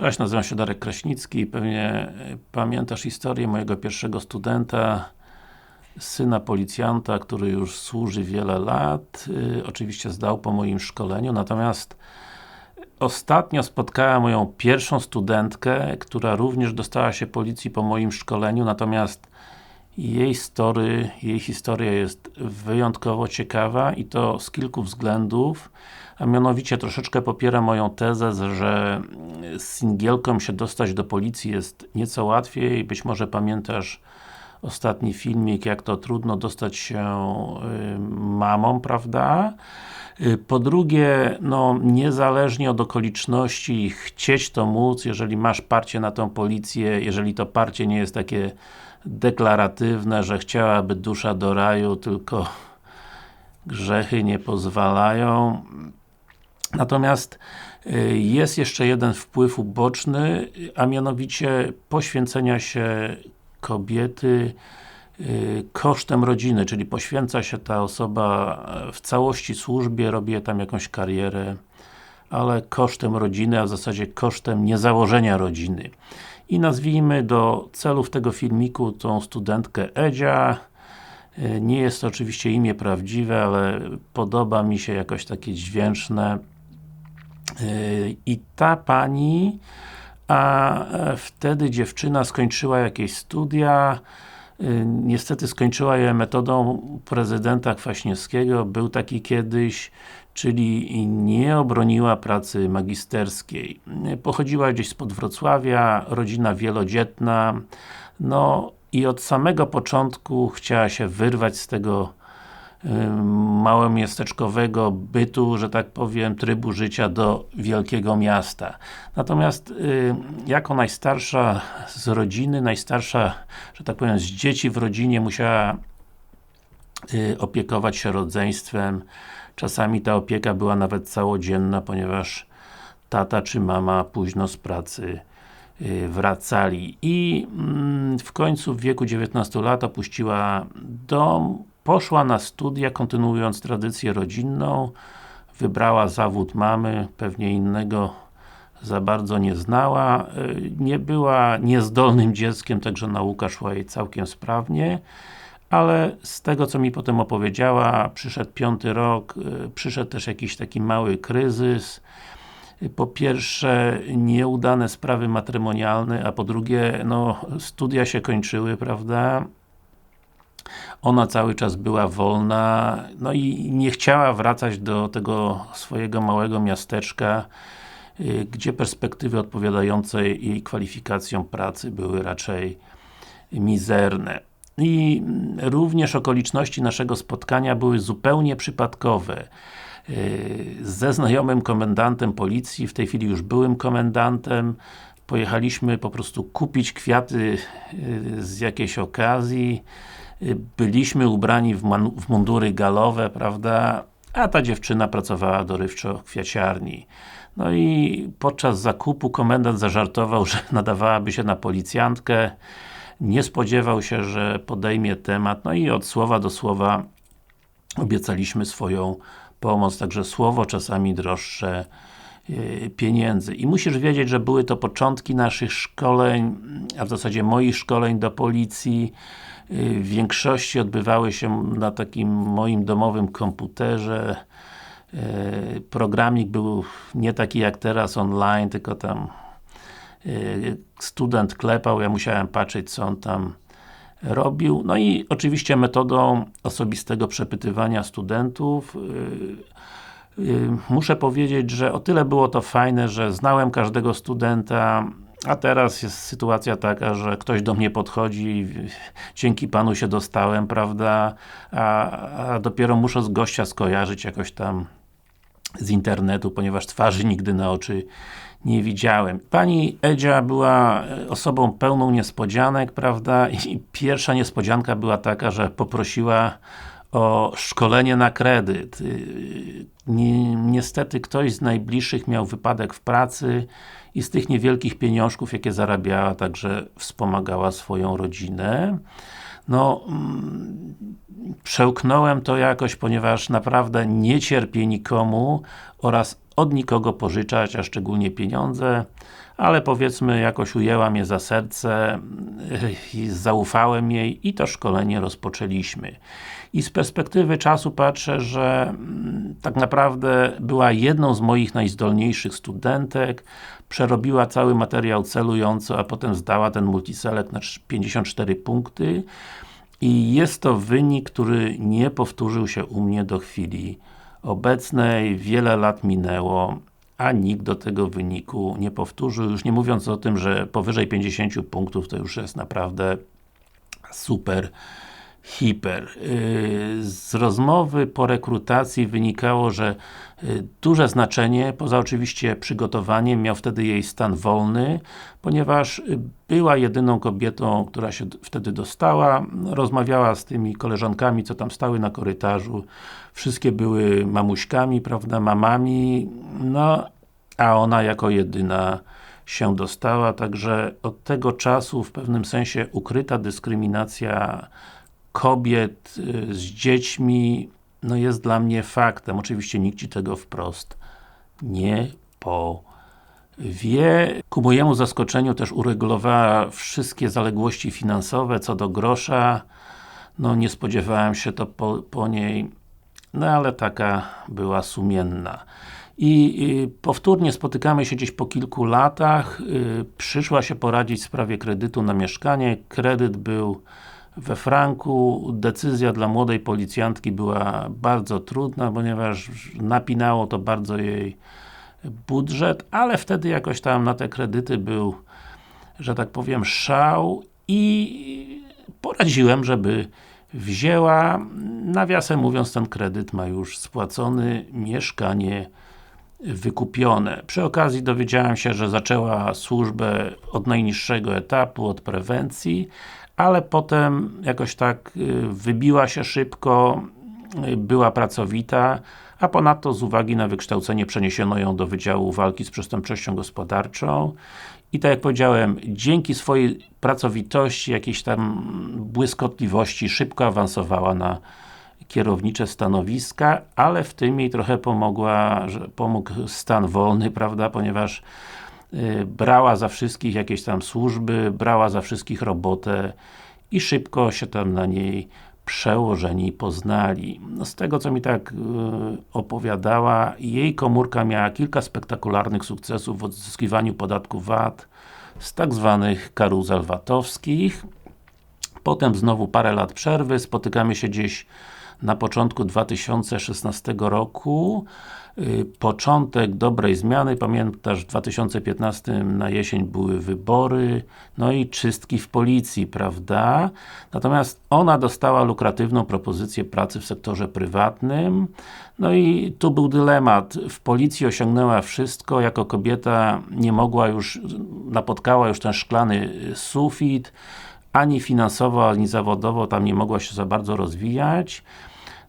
Cześć, nazywam się Darek Kraśnicki. Pewnie y, pamiętasz historię mojego pierwszego studenta, syna policjanta, który już służy wiele lat. Y, oczywiście zdał po moim szkoleniu, natomiast ostatnio spotkałem moją pierwszą studentkę, która również dostała się policji po moim szkoleniu, natomiast jej story, jej historia jest wyjątkowo ciekawa i to z kilku względów, a mianowicie troszeczkę popiera moją tezę, że z singielką się dostać do policji jest nieco łatwiej, być może pamiętasz ostatni filmik, jak to trudno dostać się y, mamą, prawda? Y, po drugie, no, niezależnie od okoliczności, chcieć to móc, jeżeli masz parcie na tą policję, jeżeli to parcie nie jest takie deklaratywne, że chciałaby dusza do raju, tylko grzechy nie pozwalają. Natomiast y, jest jeszcze jeden wpływ uboczny, a mianowicie poświęcenia się kobiety y, kosztem rodziny, czyli poświęca się ta osoba w całości służbie, robi tam jakąś karierę, ale kosztem rodziny, a w zasadzie kosztem niezałożenia rodziny. I nazwijmy do celów tego filmiku tą studentkę Edzia. Y, nie jest to oczywiście imię prawdziwe, ale podoba mi się jakoś takie dźwięczne. Y, I ta pani, a e, wtedy dziewczyna skończyła jakieś studia, y, niestety skończyła je metodą prezydenta Kwaśniewskiego, był taki kiedyś, czyli nie obroniła pracy magisterskiej. Pochodziła gdzieś spod Wrocławia, rodzina wielodzietna, no i od samego początku chciała się wyrwać z tego małomiasteczkowego bytu, że tak powiem, trybu życia do wielkiego miasta. Natomiast jako najstarsza z rodziny, najstarsza, że tak powiem, z dzieci w rodzinie musiała y, opiekować się rodzeństwem. Czasami ta opieka była nawet całodzienna, ponieważ tata czy mama późno z pracy y, wracali. I mm, w końcu w wieku 19 lat opuściła dom, Poszła na studia, kontynuując tradycję rodzinną, wybrała zawód mamy, pewnie innego za bardzo nie znała, y, nie była niezdolnym dzieckiem, także nauka szła jej całkiem sprawnie, ale z tego co mi potem opowiedziała, przyszedł piąty rok, y, przyszedł też jakiś taki mały kryzys, po pierwsze nieudane sprawy matrymonialne, a po drugie, no, studia się kończyły, prawda? Ona cały czas była wolna, no i nie chciała wracać do tego swojego małego miasteczka, y, gdzie perspektywy odpowiadające jej kwalifikacjom pracy były raczej mizerne. I również okoliczności naszego spotkania były zupełnie przypadkowe. Y, ze znajomym komendantem policji, w tej chwili już byłym komendantem, pojechaliśmy po prostu kupić kwiaty y, z jakiejś okazji, byliśmy ubrani w, w mundury galowe, prawda, a ta dziewczyna pracowała dorywczo w kwiaciarni. No i podczas zakupu komendant zażartował, że nadawałaby się na policjantkę. Nie spodziewał się, że podejmie temat, no i od słowa do słowa obiecaliśmy swoją pomoc, także słowo czasami droższe pieniędzy. I musisz wiedzieć, że były to początki naszych szkoleń, a w zasadzie moich szkoleń do policji, w większości odbywały się na takim moim domowym komputerze. E, programik był nie taki jak teraz online, tylko tam student klepał, ja musiałem patrzeć co on tam robił. No i oczywiście metodą osobistego przepytywania studentów muszę powiedzieć, że o tyle było to fajne, że znałem każdego studenta, a teraz jest sytuacja taka, że ktoś do mnie podchodzi, dzięki Panu się dostałem, prawda, a, a dopiero muszę z gościa skojarzyć jakoś tam z internetu, ponieważ twarzy nigdy na oczy nie widziałem. Pani Edzia była e, osobą pełną niespodzianek, prawda, i pierwsza niespodzianka była taka, że poprosiła o szkolenie na kredyt. Y, niestety ktoś z najbliższych miał wypadek w pracy i z tych niewielkich pieniążków, jakie zarabiała, także wspomagała swoją rodzinę. No, mm, przełknąłem to jakoś, ponieważ naprawdę nie cierpię nikomu oraz od nikogo pożyczać, a szczególnie pieniądze, ale powiedzmy jakoś ujęła mnie za serce i zaufałem jej i to szkolenie rozpoczęliśmy. I z perspektywy czasu patrzę, że mm, tak naprawdę była jedną z moich najzdolniejszych studentek, przerobiła cały materiał celująco, a potem zdała ten multiselect na 54 punkty. I jest to wynik, który nie powtórzył się u mnie do chwili obecnej, wiele lat minęło, a nikt do tego wyniku nie powtórzył, już nie mówiąc o tym, że powyżej 50 punktów to już jest naprawdę super hiper. Y, z rozmowy po rekrutacji wynikało, że y, duże znaczenie, poza oczywiście przygotowaniem, miał wtedy jej stan wolny, ponieważ y, była jedyną kobietą, która się wtedy dostała, rozmawiała z tymi koleżankami, co tam stały na korytarzu, wszystkie były mamuśkami, prawda, mamami, no, a ona jako jedyna się dostała, także od tego czasu w pewnym sensie ukryta dyskryminacja kobiet y, z dziećmi, no jest dla mnie faktem. Oczywiście nikt Ci tego wprost nie powie. Ku mojemu zaskoczeniu też uregulowała wszystkie zaległości finansowe co do grosza. No nie spodziewałem się to po, po niej, no ale taka była sumienna. I y, powtórnie spotykamy się gdzieś po kilku latach. Y, przyszła się poradzić w sprawie kredytu na mieszkanie. Kredyt był we franku. Decyzja dla młodej policjantki była bardzo trudna, ponieważ napinało to bardzo jej budżet, ale wtedy jakoś tam na te kredyty był, że tak powiem, szał i poradziłem, żeby wzięła. Nawiasem mówiąc, ten kredyt ma już spłacony, mieszkanie wykupione. Przy okazji dowiedziałem się, że zaczęła służbę od najniższego etapu, od prewencji, ale potem jakoś tak y, wybiła się szybko, y, była pracowita, a ponadto z uwagi na wykształcenie przeniesiono ją do Wydziału Walki z Przestępczością Gospodarczą. I tak jak powiedziałem, dzięki swojej pracowitości, jakiejś tam błyskotliwości, szybko awansowała na kierownicze stanowiska, ale w tym jej trochę pomogła, pomógł stan wolny, prawda, ponieważ brała za wszystkich jakieś tam służby, brała za wszystkich robotę i szybko się tam na niej przełożeni poznali. No z tego co mi tak y, opowiadała, jej komórka miała kilka spektakularnych sukcesów w odzyskiwaniu podatku VAT z tak zwanych karuzel VAT-owskich. Potem znowu parę lat przerwy, spotykamy się gdzieś na początku 2016 roku y, początek dobrej zmiany, pamiętasz w 2015 na jesień były wybory, no i czystki w policji, prawda? Natomiast ona dostała lukratywną propozycję pracy w sektorze prywatnym, no i tu był dylemat, w policji osiągnęła wszystko, jako kobieta nie mogła już, napotkała już ten szklany sufit, ani finansowo, ani zawodowo tam nie mogła się za bardzo rozwijać.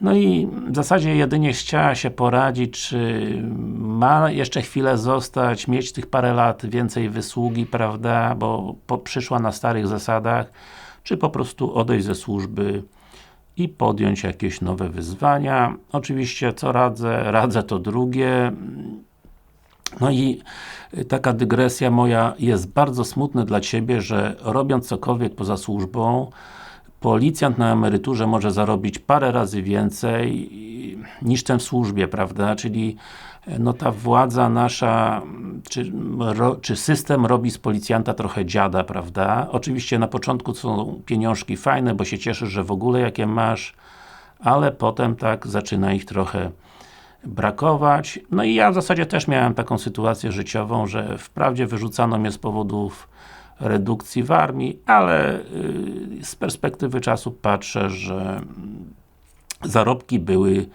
No i w zasadzie jedynie chciała się poradzić, czy ma jeszcze chwilę zostać, mieć tych parę lat więcej wysługi, prawda, bo po, przyszła na starych zasadach, czy po prostu odejść ze służby i podjąć jakieś nowe wyzwania. Oczywiście, co radzę? Radzę to drugie. No i taka dygresja moja, jest bardzo smutne dla Ciebie, że robiąc cokolwiek poza służbą, policjant na emeryturze może zarobić parę razy więcej niż ten w służbie, prawda? Czyli no ta władza nasza, czy, ro, czy system robi z policjanta trochę dziada, prawda? Oczywiście na początku są pieniążki fajne, bo się cieszysz, że w ogóle jakie masz, ale potem tak zaczyna ich trochę brakować. No i ja w zasadzie też miałem taką sytuację życiową, że wprawdzie wyrzucano mnie z powodów redukcji w armii, ale y, z perspektywy czasu patrzę, że zarobki były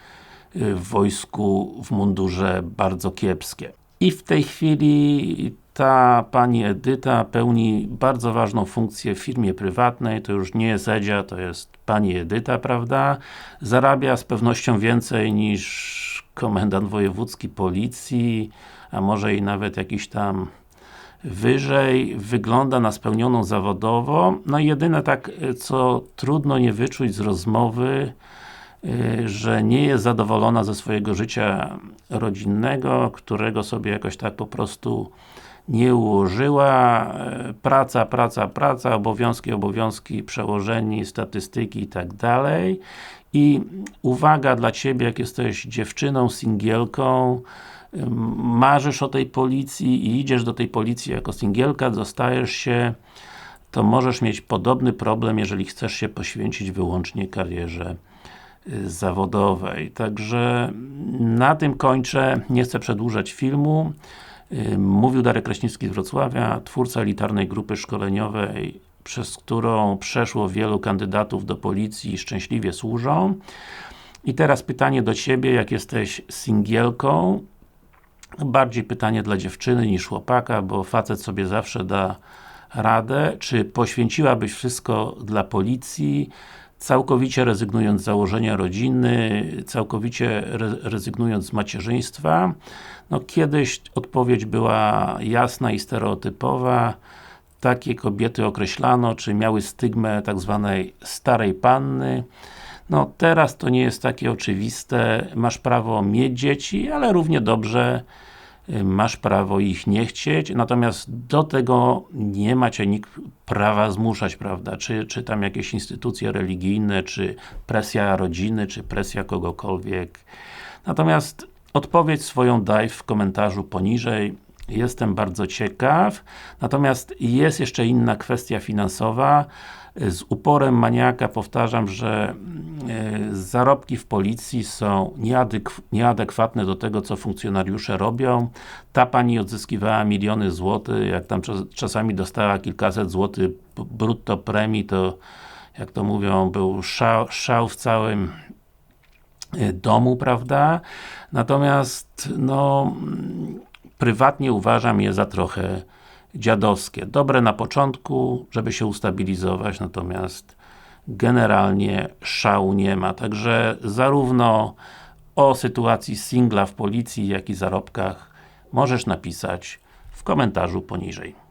y, w wojsku w mundurze bardzo kiepskie. I w tej chwili ta pani Edyta pełni bardzo ważną funkcję w firmie prywatnej, to już nie jest Edzia, to jest pani Edyta, prawda? Zarabia z pewnością więcej niż komendant wojewódzki policji, a może i nawet jakiś tam wyżej, wygląda na spełnioną zawodowo. No i jedyne tak, co trudno nie wyczuć z rozmowy, y, że nie jest zadowolona ze swojego życia rodzinnego, którego sobie jakoś tak po prostu nie ułożyła, e, praca, praca, praca, obowiązki, obowiązki, przełożeni, statystyki i tak dalej. I uwaga dla Ciebie, jak jesteś dziewczyną, singielką, marzysz o tej policji i idziesz do tej policji jako singielka, dostajesz się, to możesz mieć podobny problem, jeżeli chcesz się poświęcić wyłącznie karierze y, zawodowej. Także na tym kończę, nie chcę przedłużać filmu. Y, Mówił Darek Kraśnicki z Wrocławia, twórca elitarnej grupy szkoleniowej, przez którą przeszło wielu kandydatów do policji i szczęśliwie służą. I teraz pytanie do Ciebie, jak jesteś singielką, bardziej pytanie dla dziewczyny niż chłopaka, bo facet sobie zawsze da radę. Czy poświęciłabyś wszystko dla policji, całkowicie rezygnując z założenia rodziny, całkowicie re rezygnując z macierzyństwa? No kiedyś odpowiedź była jasna i stereotypowa. Takie kobiety określano, czy miały stygmę tak zwanej starej panny. No teraz to nie jest takie oczywiste, masz prawo mieć dzieci, ale równie dobrze y, masz prawo ich nie chcieć, natomiast do tego nie ma Cię nikt prawa zmuszać, prawda, czy, czy tam jakieś instytucje religijne, czy presja rodziny, czy presja kogokolwiek. Natomiast odpowiedź swoją daj w komentarzu poniżej, jestem bardzo ciekaw. Natomiast jest jeszcze inna kwestia finansowa. Z uporem maniaka powtarzam, że e, zarobki w policji są nieadek nieadekwatne do tego, co funkcjonariusze robią. Ta pani odzyskiwała miliony złotych, jak tam czas czasami dostała kilkaset złotych brutto premii, to jak to mówią, był szał, szał w całym e, domu, prawda? Natomiast, no prywatnie uważam je za trochę dziadowskie. Dobre na początku, żeby się ustabilizować, natomiast generalnie szału nie ma. Także zarówno o sytuacji singla w policji, jak i zarobkach możesz napisać w komentarzu poniżej.